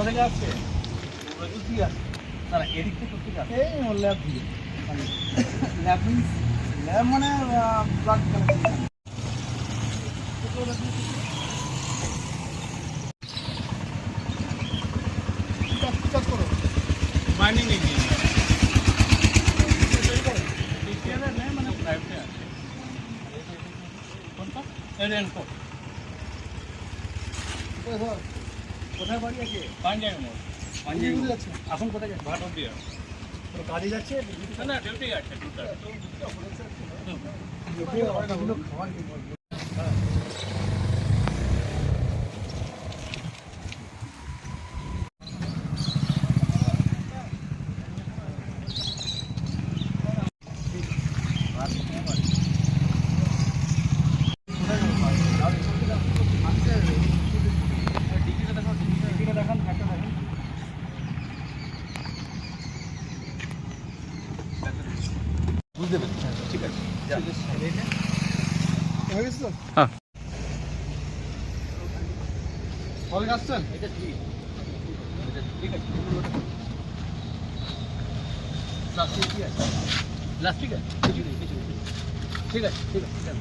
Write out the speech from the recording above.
কোথা থেকে আসছে? না এদিক থেকে ল্যাব দিয়ে ল্যাব মিন্স ল্যাব মানে ব্লাড মাইনিং মানে প্রাইভেটে আছে কোনটা রেনকো কোথায় বাড়ি আছে? পাঞ্জাবি মোড়। পাঞ্জাবি মোড় যাচ্ছে? এখন কোথায় যাচ্ছে? ভাট তো গাড়ি কাজে যাচ্ছে? না ডিউটি আছে বুঝতে পেরেছি ঠিক আছে। হয়ে গেছে হ্যাঁ। ফল আসছেন এটা ঠিক। ঠিক আছে। প্লাস্টিক কি আছে। প্লাস্টিক আছে। ঠিক আছে ঠিক আছে